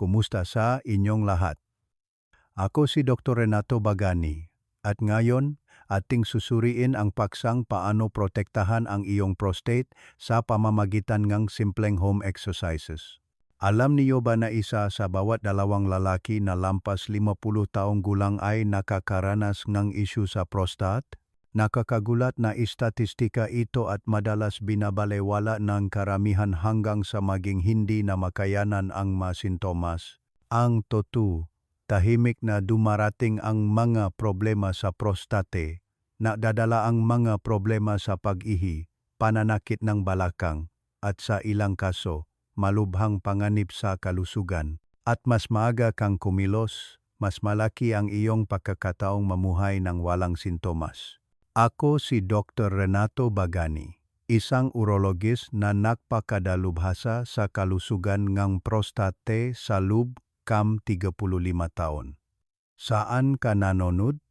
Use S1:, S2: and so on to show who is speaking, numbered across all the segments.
S1: kumusta sa inyong lahat? Ako si Dr. Renato Bagani at ngayon ating susuriin ang paksang paano protektahan ang iyong prostate sa pamamagitan ng simpleng home exercises. Alam niyo ba na isa sa bawat dalawang lalaki na lampas 50 taong gulang ay nakakaranas ng isyu sa prostate? Nakakagulat na istatistika ito at madalas binabalewala ng karamihan hanggang sa maging hindi na makayanan ang masintomas. Ang totoo, tahimik na dumarating ang mga problema sa prostate, nadadala ang mga problema sa pag-ihi, pananakit ng balakang, at sa ilang kaso, malubhang panganib sa kalusugan. At mas maaga kang kumilos, mas malaki ang iyong pagkakataong mamuhay ng walang sintomas. Ako si Dr. Renato Bagani, isang urologis na nagpakadalubhasa sa kalusugan ng prostate sa loob kam 35 taon. Saan ka nanonood?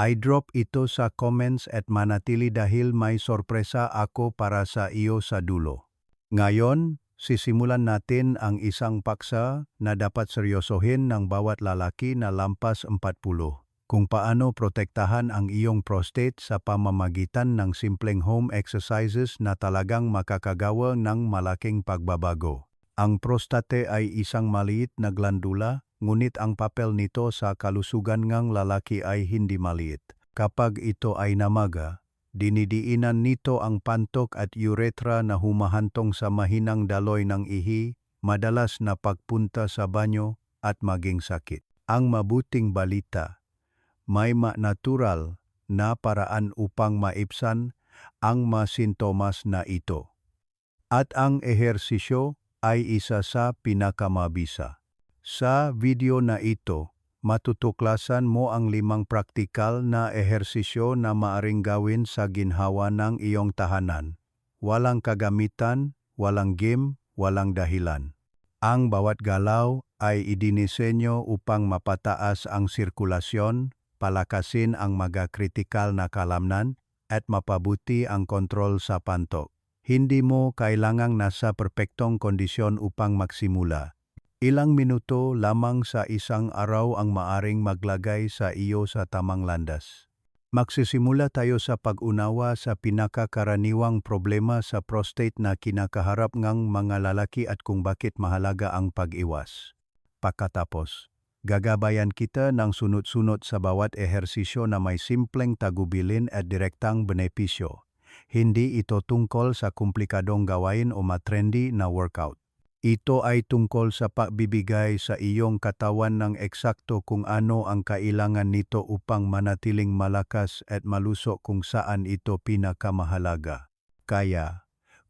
S1: I-drop ito sa comments at manatili dahil may sorpresa ako para sa iyo sa dulo. Ngayon, sisimulan natin ang isang paksa na dapat seryosohin ng bawat lalaki na lampas 40 kung paano protektahan ang iyong prostate sa pamamagitan ng simpleng home exercises na talagang makakagawa ng malaking pagbabago. Ang prostate ay isang maliit na glandula, ngunit ang papel nito sa kalusugan ng lalaki ay hindi maliit. Kapag ito ay namaga, dinidiinan nito ang pantok at urethra na humahantong sa mahinang daloy ng ihi, madalas na pagpunta sa banyo at maging sakit. Ang mabuting balita, may ma-natural na paraan upang maipsan ang masintomas na ito. At ang ehersisyo ay isa sa pinakamabisa. Sa video na ito, matutuklasan mo ang limang praktikal na ehersisyo na maaring gawin sa ginhawa ng iyong tahanan. Walang kagamitan, walang game, walang dahilan. Ang bawat galaw ay idinisenyo upang mapataas ang sirkulasyon, palakasin ang mga kritikal na kalamnan at mapabuti ang kontrol sa pantok. Hindi mo kailangang nasa perpektong kondisyon upang magsimula. Ilang minuto lamang sa isang araw ang maaring maglagay sa iyo sa tamang landas. Magsisimula tayo sa pag-unawa sa pinakakaraniwang problema sa prostate na kinakaharap ng mga lalaki at kung bakit mahalaga ang pag-iwas. Pagkatapos, Gagabayan kita ng sunod-sunod sa bawat ehersisyo na may simpleng tagubilin at direktang benepisyo. Hindi ito tungkol sa komplikadong gawain o matrendy na workout. Ito ay tungkol sa pagbibigay sa iyong katawan ng eksakto kung ano ang kailangan nito upang manatiling malakas at malusok kung saan ito pinakamahalaga. Kaya,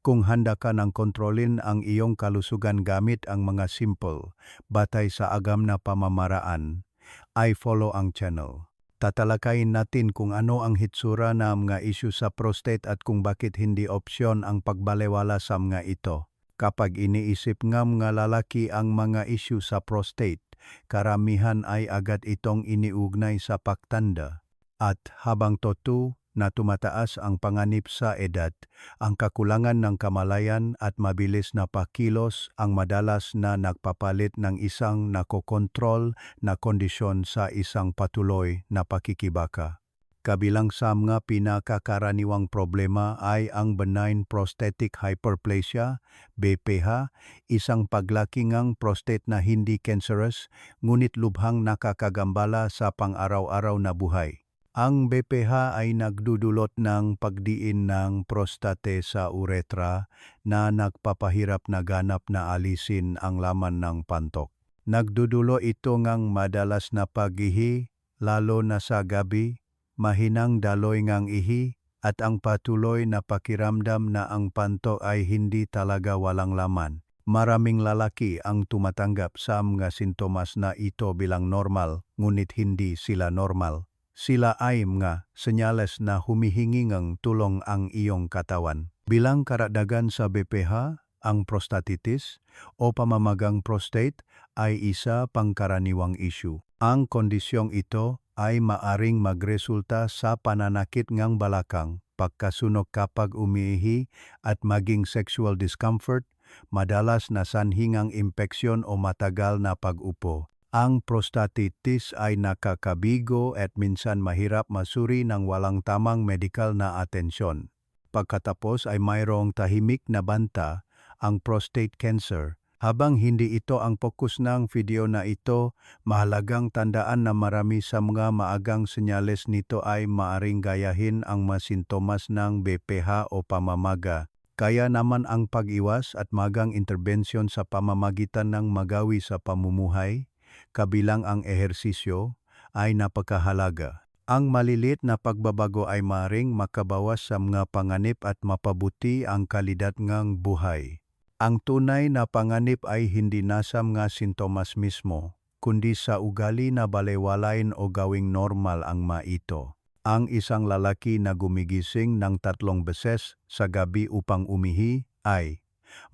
S1: kung handa ka ng kontrolin ang iyong kalusugan gamit ang mga simple, batay sa agam na pamamaraan, ay follow ang channel. Tatalakayin natin kung ano ang hitsura na mga isyu sa prostate at kung bakit hindi opsyon ang pagbalewala sa mga ito. Kapag iniisip nga mga lalaki ang mga isyu sa prostate, karamihan ay agad itong iniugnay sa pagtanda. At habang totoo, na tumataas ang panganib sa edad, ang kakulangan ng kamalayan at mabilis na pakilos ang madalas na nagpapalit ng isang nakokontrol na kondisyon sa isang patuloy na pakikibaka. Kabilang sa mga pinakakaraniwang problema ay ang benign prostatic hyperplasia, BPH, isang paglakingang prostate na hindi cancerous ngunit lubhang nakakagambala sa pang-araw-araw na buhay. Ang BPH ay nagdudulot ng pagdiin ng prostate sa uretra na nagpapahirap na ganap na alisin ang laman ng pantok. Nagdudulo ito ngang madalas na pagihi, lalo na sa gabi, mahinang daloy ngang ihi, at ang patuloy na pakiramdam na ang pantok ay hindi talaga walang laman. Maraming lalaki ang tumatanggap sa mga sintomas na ito bilang normal, ngunit hindi sila normal. Sila ay mga senyales na humihingi ng tulong ang iyong katawan. Bilang karadagan sa BPH, ang prostatitis o pamamagang prostate ay isa pangkaraniwang issue. Ang kondisyong ito ay maaring magresulta sa pananakit ng balakang, pagkasunog kapag umiihi at maging sexual discomfort, madalas na sanhingang impeksyon o matagal na pag-upo. Ang prostatitis ay nakakabigo at minsan mahirap masuri ng walang tamang medikal na atensyon. Pagkatapos ay mayroong tahimik na banta, ang prostate cancer. Habang hindi ito ang fokus ng video na ito, mahalagang tandaan na marami sa mga maagang senyales nito ay maaring gayahin ang mga sintomas ng BPH o pamamaga. Kaya naman ang pag-iwas at magang interbensyon sa pamamagitan ng magawi sa pamumuhay, kabilang ang ehersisyo, ay napakahalaga. Ang malilit na pagbabago ay maring makabawas sa mga panganib at mapabuti ang kalidad ng buhay. Ang tunay na panganib ay hindi nasa mga sintomas mismo, kundi sa ugali na balewalain o gawing normal ang maito. Ang isang lalaki na gumigising ng tatlong beses sa gabi upang umihi ay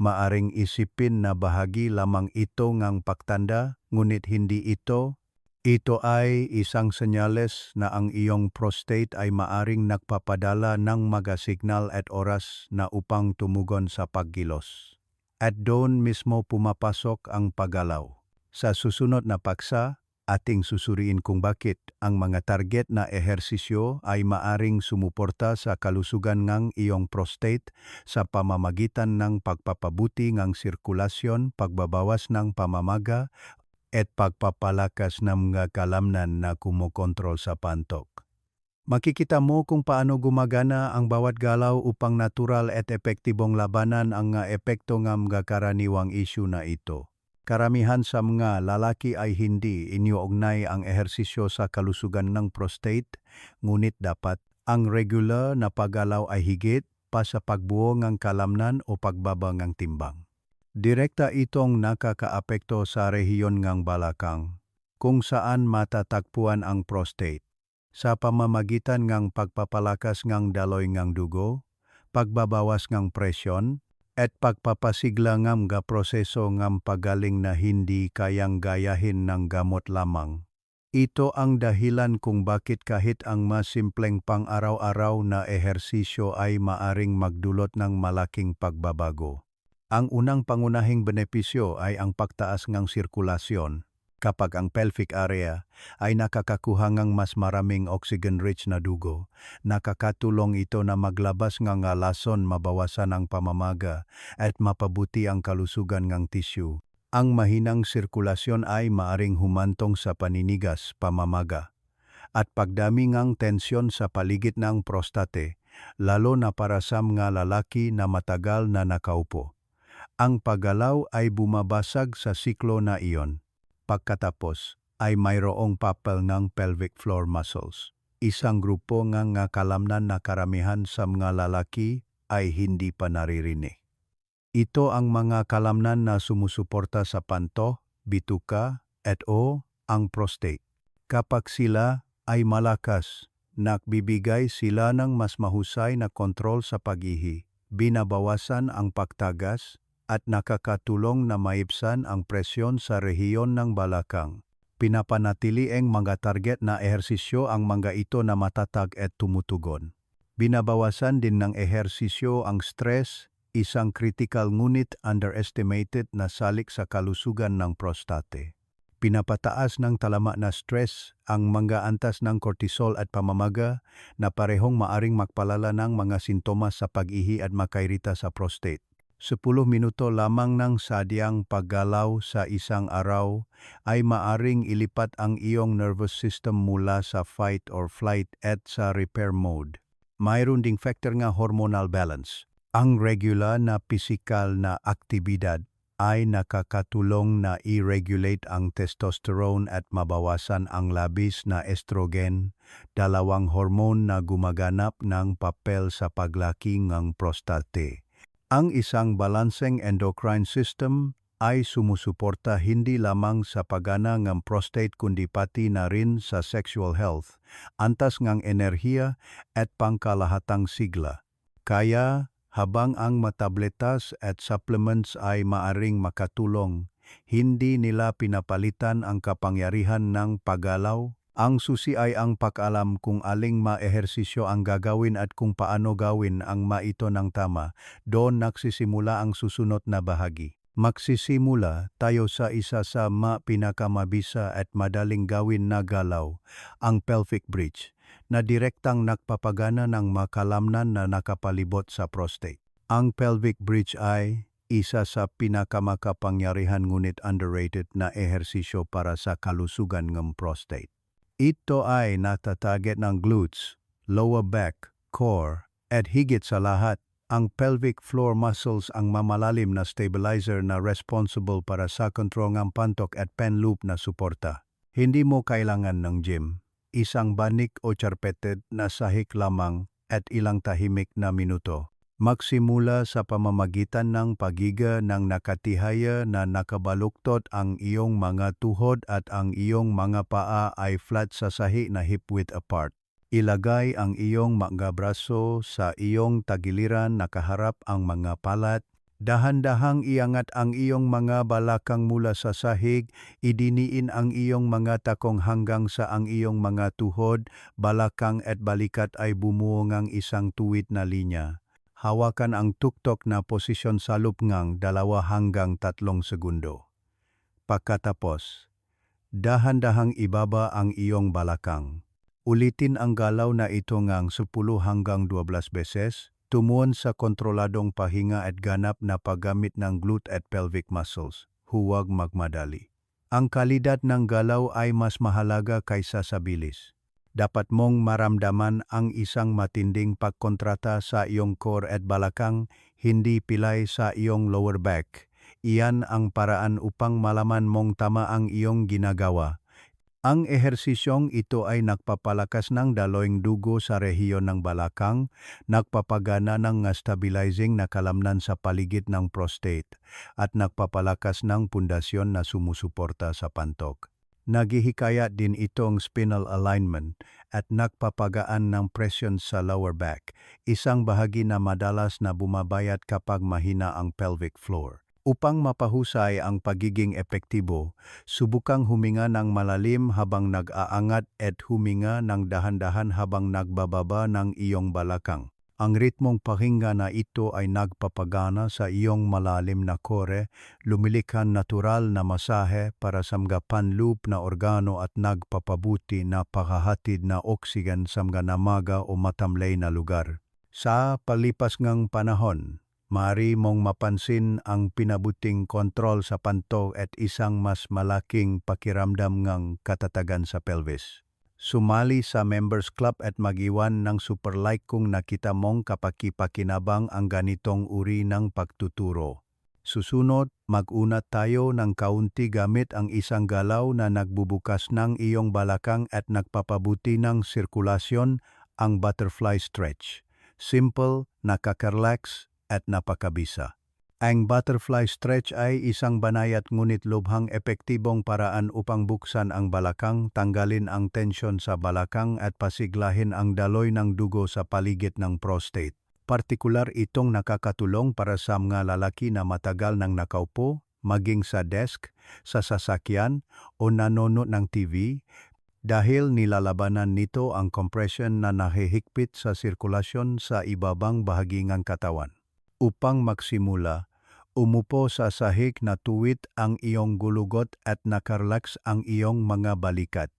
S1: maaring isipin na bahagi lamang ito ngang pagtanda, ngunit hindi ito. Ito ay isang senyales na ang iyong prostate ay maaring nagpapadala ng mga signal at oras na upang tumugon sa paggilos. At doon mismo pumapasok ang paggalaw. Sa susunod na paksa, ating susuriin kung bakit ang mga target na ehersisyo ay maaring sumuporta sa kalusugan ng iyong prostate sa pamamagitan ng pagpapabuti ng sirkulasyon, pagbabawas ng pamamaga, at pagpapalakas ng mga kalamnan na kumokontrol sa pantok. Makikita mo kung paano gumagana ang bawat galaw upang natural at epektibong labanan ang nga epekto ng mga karaniwang isyu na ito. Karamihan sa mga lalaki ay hindi iniuugnay ang ehersisyo sa kalusugan ng prostate, ngunit dapat ang regular na paggalaw ay higit pa sa pagbuo ng kalamnan o pagbaba ng timbang. Direkta itong nakakaapekto sa rehiyon ng balakang, kung saan matatagpuan ang prostate sa pamamagitan ng pagpapalakas ng daloy ng dugo, pagbabawas ng presyon, at pagpapasigla ng mga proseso ng pagaling na hindi kayang gayahin ng gamot lamang. Ito ang dahilan kung bakit kahit ang mas simpleng pang-araw-araw na ehersisyo ay maaring magdulot ng malaking pagbabago. Ang unang pangunahing benepisyo ay ang pagtaas ng sirkulasyon kapag ang pelvic area ay nakakakuha ng mas maraming oxygen-rich na dugo, nakakatulong ito na maglabas ng lason mabawasan ang pamamaga at mapabuti ang kalusugan ng tissue. Ang mahinang sirkulasyon ay maaring humantong sa paninigas, pamamaga, at pagdami ng tensyon sa paligid ng prostate, lalo na para sa mga lalaki na matagal na nakaupo. Ang paggalaw ay bumabasag sa siklo na iyon Pagkatapos ay mayroong papel ng pelvic floor muscles. Isang grupo ng nga kalamnan na karamihan sa mga lalaki ay hindi pa naririnig. Ito ang mga kalamnan na sumusuporta sa panto, bituka, et o ang prostate. Kapag sila ay malakas, nagbibigay sila ng mas mahusay na kontrol sa pag-ihi, binabawasan ang pagtagas, at nakakatulong na maibsan ang presyon sa rehiyon ng balakang. Pinapanatili ang mga target na ehersisyo ang mga ito na matatag at tumutugon. Binabawasan din ng ehersisyo ang stress, isang critical ngunit underestimated na salik sa kalusugan ng prostate. Pinapataas ng talama na stress ang mga antas ng cortisol at pamamaga na parehong maaring magpalala ng mga sintomas sa pag-ihi at makairita sa prostate. 10 minuto lamang ng sadyang paggalaw sa isang araw ay maaring ilipat ang iyong nervous system mula sa fight or flight at sa repair mode. Mayroon ding factor nga hormonal balance. Ang regular na pisikal na aktibidad ay nakakatulong na i-regulate ang testosterone at mabawasan ang labis na estrogen, dalawang hormone na gumaganap ng papel sa paglaki ng prostate. Ang isang balancing endocrine system ay sumusuporta hindi lamang sa pagana ng prostate kundi pati na rin sa sexual health, antas ng enerhiya at pangkalahatang sigla. Kaya, habang ang matabletas at supplements ay maaring makatulong, hindi nila pinapalitan ang kapangyarihan ng paggalaw Ang susi ay ang pag-alam kung aling maehersisyo ang gagawin at kung paano gawin ang maito ng tama. Doon nagsisimula ang susunod na bahagi. Magsisimula tayo sa isa sa ma pinakamabisa at madaling gawin na galaw, ang pelvic bridge, na direktang nagpapagana ng makalamnan na nakapalibot sa prostate. Ang pelvic bridge ay isa sa pinakamakapangyarihan ngunit underrated na ehersisyo para sa kalusugan ng prostate. Ito ay natatarget ng glutes, lower back, core, at higit sa lahat, ang pelvic floor muscles ang mamalalim na stabilizer na responsible para sa kontrol ng pantok at pen loop na suporta. Hindi mo kailangan ng gym. Isang banik o charpeted na sahik lamang at ilang tahimik na minuto. Magsimula sa pamamagitan ng pagiga ng nakatihaya na nakabaluktot ang iyong mga tuhod at ang iyong mga paa ay flat sa sahi na hip width apart. Ilagay ang iyong mga braso sa iyong tagiliran nakaharap ang mga palat. Dahan-dahang iangat ang iyong mga balakang mula sa sahig, idiniin ang iyong mga takong hanggang sa ang iyong mga tuhod, balakang at balikat ay bumuo ng isang tuwid na linya hawakan ang tuktok na posisyon sa lupngang dalawa hanggang tatlong segundo. Pagkatapos, dahan-dahang ibaba ang iyong balakang. Ulitin ang galaw na ito ngang 10 hanggang 12 beses, tumuon sa kontroladong pahinga at ganap na paggamit ng glute at pelvic muscles. Huwag magmadali. Ang kalidad ng galaw ay mas mahalaga kaysa sa bilis dapat mong maramdaman ang isang matinding pagkontrata sa iyong core at balakang, hindi pilay sa iyong lower back. Iyan ang paraan upang malaman mong tama ang iyong ginagawa. Ang ehersisyong ito ay nagpapalakas ng daloing dugo sa rehiyon ng balakang, nagpapagana ng stabilizing na kalamnan sa paligid ng prostate, at nagpapalakas ng pundasyon na sumusuporta sa pantok. Naghihikayat din itong spinal alignment at nagpapagaan ng presyon sa lower back, isang bahagi na madalas na bumabayat kapag mahina ang pelvic floor. Upang mapahusay ang pagiging epektibo, subukang huminga ng malalim habang nag-aangat at huminga ng dahan-dahan habang nagbababa ng iyong balakang. Ang ritmong pahinga na ito ay nagpapagana sa iyong malalim na kore, lumilikhan natural na masahe para sa mga panloop na organo at nagpapabuti na pakahatid na oksigen sa mga namaga o matamlay na lugar. Sa palipas ngang panahon, Mari mong mapansin ang pinabuting kontrol sa panto at isang mas malaking pakiramdam ng katatagan sa pelvis. Sumali sa members club at magiwan ng super like kung nakita mong kapakipakinabang ang ganitong uri ng pagtuturo. Susunod, mag-una tayo ng kaunti gamit ang isang galaw na nagbubukas ng iyong balakang at nagpapabuti ng sirkulasyon, ang butterfly stretch. Simple, nakaka-relax at napakabisa. Ang butterfly stretch ay isang banayat ngunit lubhang epektibong paraan upang buksan ang balakang, tanggalin ang tensyon sa balakang at pasiglahin ang daloy ng dugo sa paligid ng prostate. Partikular itong nakakatulong para sa mga lalaki na matagal nang nakaupo, maging sa desk, sa sasakyan o nanonood ng TV, dahil nilalabanan nito ang compression na nahihigpit sa sirkulasyon sa ibabang bahagi ng katawan. Upang magsimula, Umupo sa sahig na tuwid ang iyong gulugot at nakarelax ang iyong mga balikat.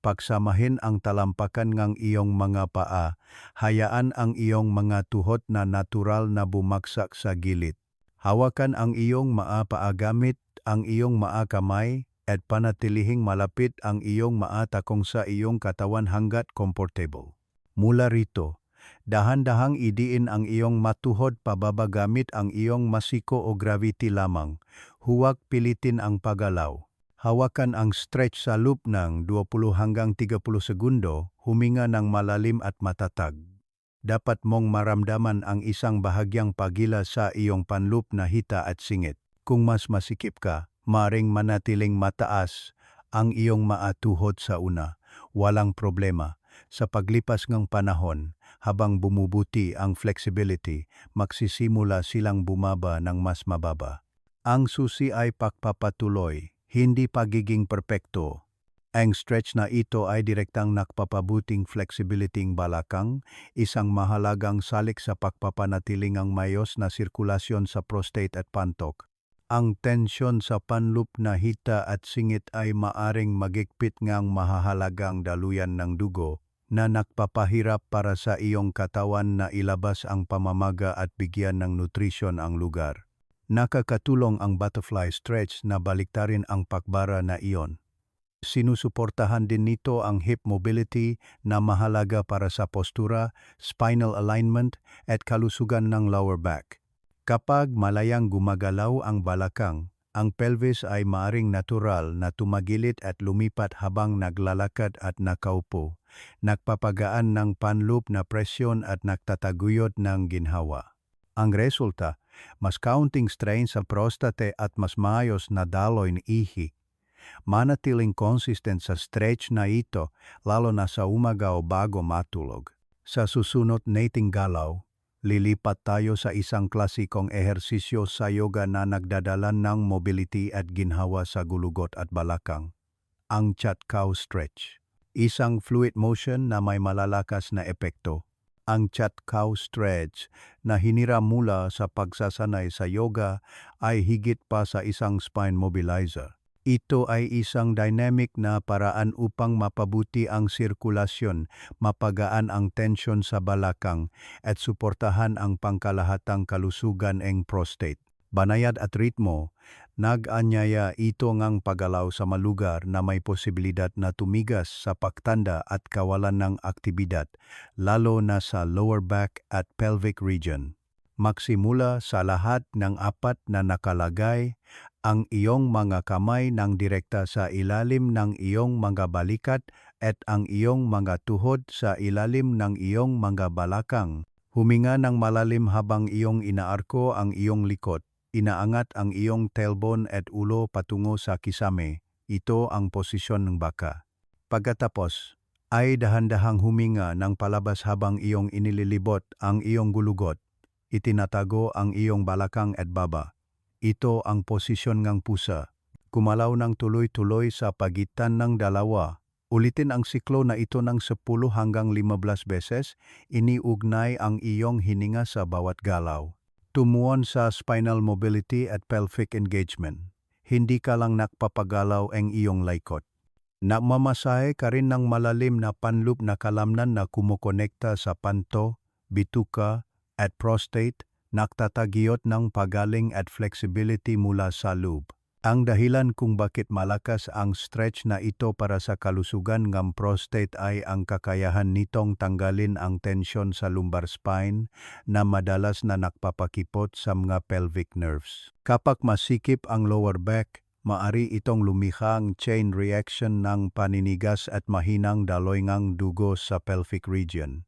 S1: Pagsamahin ang talampakan ng iyong mga paa, hayaan ang iyong mga tuhod na natural na bumagsak sa gilid. Hawakan ang iyong maa paa gamit ang iyong maa kamay at panatilihing malapit ang iyong maa takong sa iyong katawan hanggat comfortable. Mula rito, dahan-dahang idiin ang iyong matuhod pababa gamit ang iyong masiko o gravity lamang. Huwag pilitin ang pagalaw. Hawakan ang stretch sa loop ng 20 hanggang 30 segundo, huminga ng malalim at matatag. Dapat mong maramdaman ang isang bahagyang pagila sa iyong panloop na hita at singit. Kung mas masikip ka, maring manatiling mataas ang iyong maatuhod sa una. Walang problema. Sa paglipas ng panahon, habang bumubuti ang flexibility, magsisimula silang bumaba ng mas mababa. Ang susi ay pagpapatuloy, hindi pagiging perpekto. Ang stretch na ito ay direktang nakpapabuting flexibility ng balakang, isang mahalagang salik sa pagpapanatiling ang mayos na sirkulasyon sa prostate at pantok. Ang tensyon sa panloop na hita at singit ay maaring magigpit ngang mahahalagang daluyan ng dugo na nakpapahirap para sa iyong katawan na ilabas ang pamamaga at bigyan ng nutrisyon ang lugar. Nakakatulong ang butterfly stretch na baliktarin ang pakbara na iyon. Sinusuportahan din nito ang hip mobility na mahalaga para sa postura, spinal alignment at kalusugan ng lower back. Kapag malayang gumagalaw ang balakang, ang pelvis ay maaring natural na tumagilid at lumipat habang naglalakad at nakaupo, nagpapagaan ng panloop na presyon at nagtataguyod ng ginhawa. Ang resulta, mas counting strain sa prostate at mas maayos na daloy ng ihi manatiling consistent sa stretch na ito lalo na sa umaga o bago matulog. Sa susunod nating galaw, lilipat tayo sa isang klasikong ehersisyo sa yoga na nagdadala ng mobility at ginhawa sa gulugot at balakang. Ang chat cow stretch. Isang fluid motion na may malalakas na epekto. Ang chat cow stretch na hiniram mula sa pagsasanay sa yoga ay higit pa sa isang spine mobilizer. Ito ay isang dynamic na paraan upang mapabuti ang sirkulasyon, mapagaan ang tensyon sa balakang, at suportahan ang pangkalahatang kalusugan ng prostate. Banayad at ritmo, nag-anyaya ito ngang pagalaw sa malugar na may posibilidad na tumigas sa pagtanda at kawalan ng aktibidad, lalo na sa lower back at pelvic region. Magsimula sa lahat ng apat na nakalagay ang iyong mga kamay ng direkta sa ilalim ng iyong mga balikat at ang iyong mga tuhod sa ilalim ng iyong mga balakang. Huminga ng malalim habang iyong inaarko ang iyong likod. Inaangat ang iyong tailbone at ulo patungo sa kisame. Ito ang posisyon ng baka. Pagkatapos, ay dahan-dahang huminga ng palabas habang iyong inililibot ang iyong gulugot. Itinatago ang iyong balakang at baba. Ito ang posisyon ng pusa. Kumalaw ng tuloy-tuloy sa pagitan ng dalawa. Ulitin ang siklo na ito ng 10 hanggang 15 beses, iniugnay ang iyong hininga sa bawat galaw. Tumuon sa spinal mobility at pelvic engagement. Hindi ka lang nakpapagalaw ang iyong laikot. Nagmamasahe ka rin ng malalim na panloop na kalamnan na kumukonekta sa panto, bituka, at prostate nagtatagiyot ng pagaling at flexibility mula sa loob. Ang dahilan kung bakit malakas ang stretch na ito para sa kalusugan ng prostate ay ang kakayahan nitong tanggalin ang tensyon sa lumbar spine na madalas na nakpapakipot sa mga pelvic nerves. Kapag masikip ang lower back, maari itong lumikha ang chain reaction ng paninigas at mahinang daloy ng dugo sa pelvic region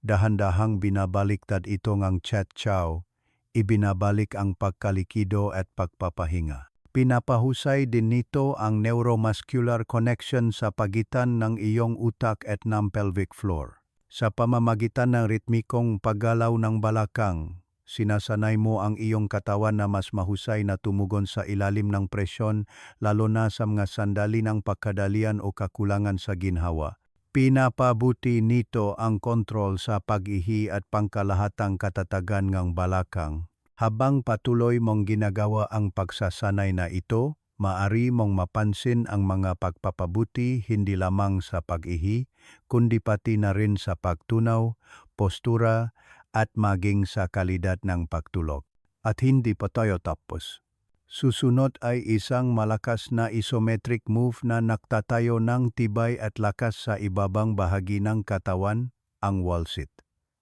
S1: dahan-dahang binabaliktad ito ngang chat chow, ibinabalik ang pagkalikido at pagpapahinga. Pinapahusay din nito ang neuromuscular connection sa pagitan ng iyong utak at ng pelvic floor. Sa pamamagitan ng ritmikong paggalaw ng balakang, sinasanay mo ang iyong katawan na mas mahusay na tumugon sa ilalim ng presyon lalo na sa mga sandali ng pagkadalian o kakulangan sa ginhawa. Pinapabuti nito ang kontrol sa pag-ihi at pangkalahatang katatagan ng balakang. Habang patuloy mong ginagawa ang pagsasanay na ito, maari mong mapansin ang mga pagpapabuti hindi lamang sa pag-ihi, kundi pati na rin sa pagtunaw, postura, at maging sa kalidad ng pagtulog. At hindi pa tayo tapos. Susunod ay isang malakas na isometric move na naktatayo ng tibay at lakas sa ibabang bahagi ng katawan, ang wall sit.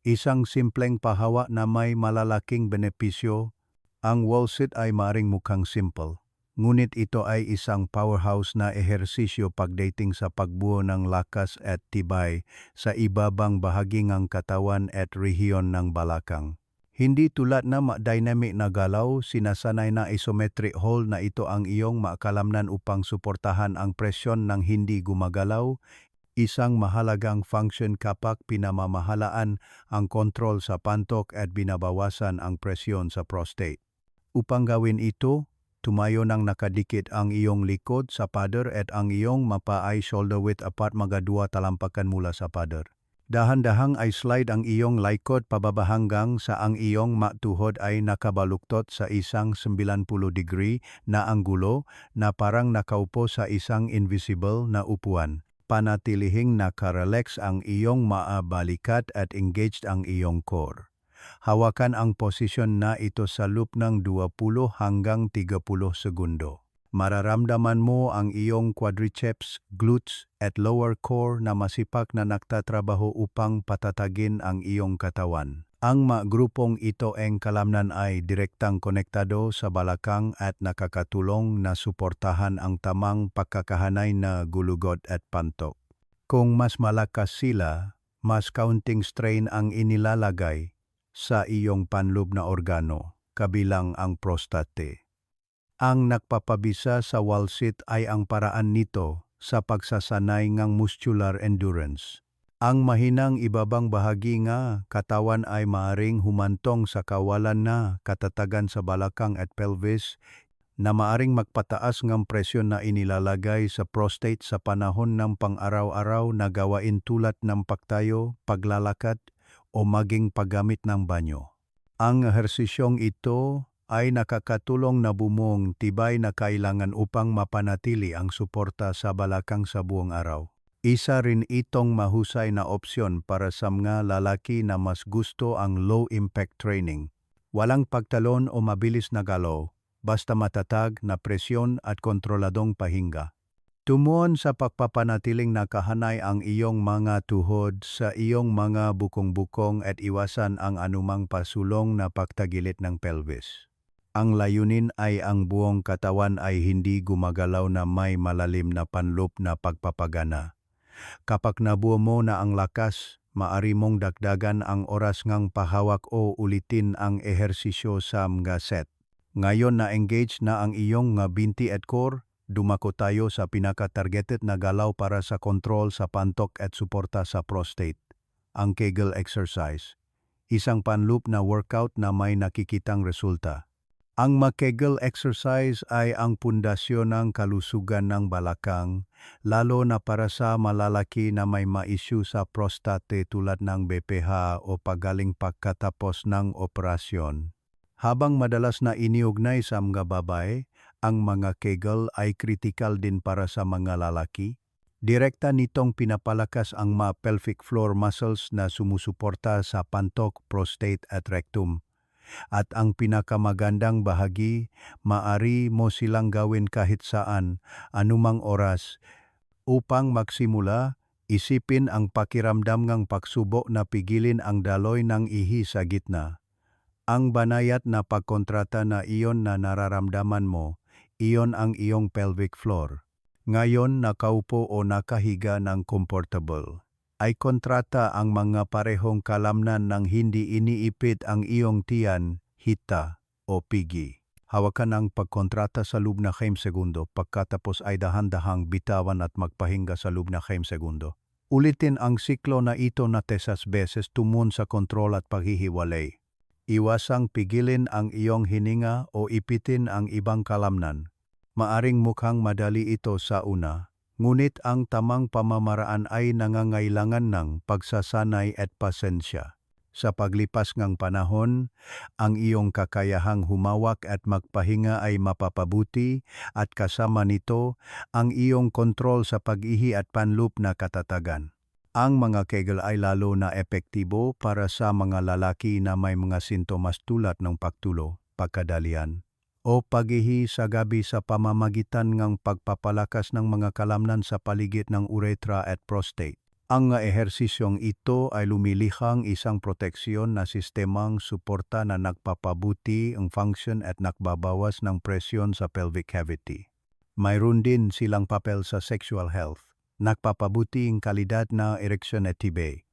S1: Isang simpleng pahawa na may malalaking benepisyo, ang wall sit ay maring mukhang simple. Ngunit ito ay isang powerhouse na ehersisyo pagdating sa pagbuo ng lakas at tibay sa ibabang bahagi ng katawan at rehiyon ng balakang. Hindi tulad na dynamic na galaw, sinasanay na isometric hold na ito ang iyong maakalamnan upang suportahan ang presyon ng hindi gumagalaw, isang mahalagang function kapag pinamamahalaan ang kontrol sa pantok at binabawasan ang presyon sa prostate. Upang gawin ito, tumayo nang nakadikit ang iyong likod sa pader at ang iyong mapa ay shoulder width apart magadua talampakan mula sa pader. Dahan-dahang ay slide ang iyong likod pababa hanggang sa ang iyong matuhod ay nakabaluktot sa isang 90 degree na anggulo na parang nakaupo sa isang invisible na upuan. Panatilihing nakarelax ang iyong maabalikat at engaged ang iyong core. Hawakan ang posisyon na ito sa loop ng 20 hanggang 30 segundo. Mararamdaman mo ang iyong quadriceps, glutes at lower core na masipak na nagtatrabaho upang patatagin ang iyong katawan. Ang mga grupong ito ang kalamnan ay direktang konektado sa balakang at nakakatulong na suportahan ang tamang pagkakahanay na gulugod at pantok. Kung mas malakas sila, mas counting strain ang inilalagay sa iyong panloob na organo, kabilang ang prostate. Ang nagpapabisa sa wall sit ay ang paraan nito sa pagsasanay ng muscular endurance. Ang mahinang ibabang bahagi nga katawan ay maaring humantong sa kawalan na katatagan sa balakang at pelvis na maaring magpataas ng presyon na inilalagay sa prostate sa panahon ng pang-araw-araw na gawain tulad ng pagtayo, paglalakad o maging paggamit ng banyo. Ang ehersisyong ito ay nakakatulong na bumong tibay na kailangan upang mapanatili ang suporta sa balakang sa buong araw. Isa rin itong mahusay na opsyon para sa mga lalaki na mas gusto ang low-impact training. Walang pagtalon o mabilis na galaw, basta matatag na presyon at kontroladong pahinga. Tumuon sa pagpapanatiling nakahanay ang iyong mga tuhod sa iyong mga bukong-bukong at iwasan ang anumang pasulong na pagtagilit ng pelvis. Ang layunin ay ang buong katawan ay hindi gumagalaw na may malalim na panloop na pagpapagana. Kapag nabuo mo na ang lakas, maari mong dagdagan ang oras ngang pahawak o ulitin ang ehersisyo sa mga set. Ngayon na engage na ang iyong nga binti at core, dumako tayo sa pinaka-targeted na galaw para sa control sa pantok at suporta sa prostate, ang Kegel exercise. Isang panloop na workout na may nakikitang resulta. Ang makegel exercise ay ang pundasyon ng kalusugan ng balakang, lalo na para sa malalaki na may maisyu sa prostate tulad ng BPH o pagaling pagkatapos ng operasyon. Habang madalas na iniugnay sa mga babae, ang mga kegel ay kritikal din para sa mga lalaki. Direkta nitong pinapalakas ang mga pelvic floor muscles na sumusuporta sa pantok, prostate at rectum at ang pinakamagandang bahagi, maari mo silang gawin kahit saan, anumang oras. Upang magsimula, isipin ang pakiramdam ng pagsubo na pigilin ang daloy ng ihi sa gitna. Ang banayat na pagkontrata na iyon na nararamdaman mo, iyon ang iyong pelvic floor. Ngayon nakaupo o nakahiga ng comfortable ay kontrata ang mga parehong kalamnan ng hindi iniipit ang iyong tiyan, hita o pigi. Hawakan ang pagkontrata sa loob na 5 segundo pagkatapos ay dahan-dahang bitawan at magpahinga sa loob na 5 segundo. Ulitin ang siklo na ito na tesas beses tumun sa kontrol at paghihiwalay. Iwasang pigilin ang iyong hininga o ipitin ang ibang kalamnan. Maaring mukhang madali ito sa una, ngunit ang tamang pamamaraan ay nangangailangan ng pagsasanay at pasensya. Sa paglipas ng panahon, ang iyong kakayahang humawak at magpahinga ay mapapabuti at kasama nito ang iyong kontrol sa pag-ihi at panloop na katatagan. Ang mga kegel ay lalo na epektibo para sa mga lalaki na may mga sintomas tulad ng pagtulo, pagkadalian, o paghihi sa gabi sa pamamagitan ng pagpapalakas ng mga kalamnan sa paligid ng urethra at prostate. Ang ehersisyong ito ay lumilihang isang proteksyon na sistemang suporta na nagpapabuti ang function at nakbabawas ng presyon sa pelvic cavity. Mayroon din silang papel sa sexual health, nagpapabuti ang kalidad na ereksyon at tibay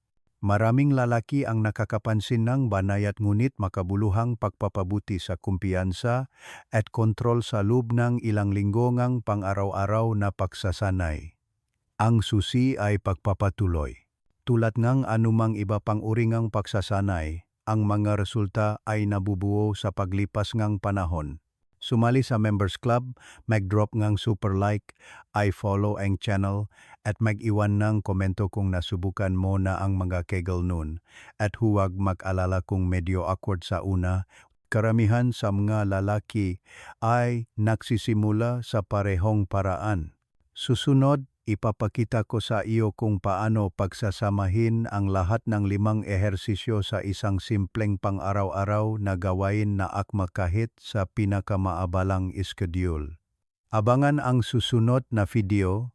S1: Maraming lalaki ang nakakapansin ng banayat ngunit makabuluhang pagpapabuti sa kumpiyansa at kontrol sa loob ng ilang linggo ngang pang-araw-araw na pagsasanay. Ang susi ay pagpapatuloy. Tulad ng anumang iba pang uringang pagsasanay, ang mga resulta ay nabubuo sa paglipas ng panahon. Sumali sa Members Club, mag-drop ngang super like, i-follow ang channel, at mag-iwan ng komento kung nasubukan mo na ang mga kegel nun. At huwag mag-alala kung medyo awkward sa una, karamihan sa mga lalaki ay nagsisimula sa parehong paraan. Susunod, ipapakita ko sa iyo kung paano pagsasamahin ang lahat ng limang ehersisyo sa isang simpleng pang-araw-araw na gawain na akma kahit sa pinakamaabalang schedule. Abangan ang susunod na video.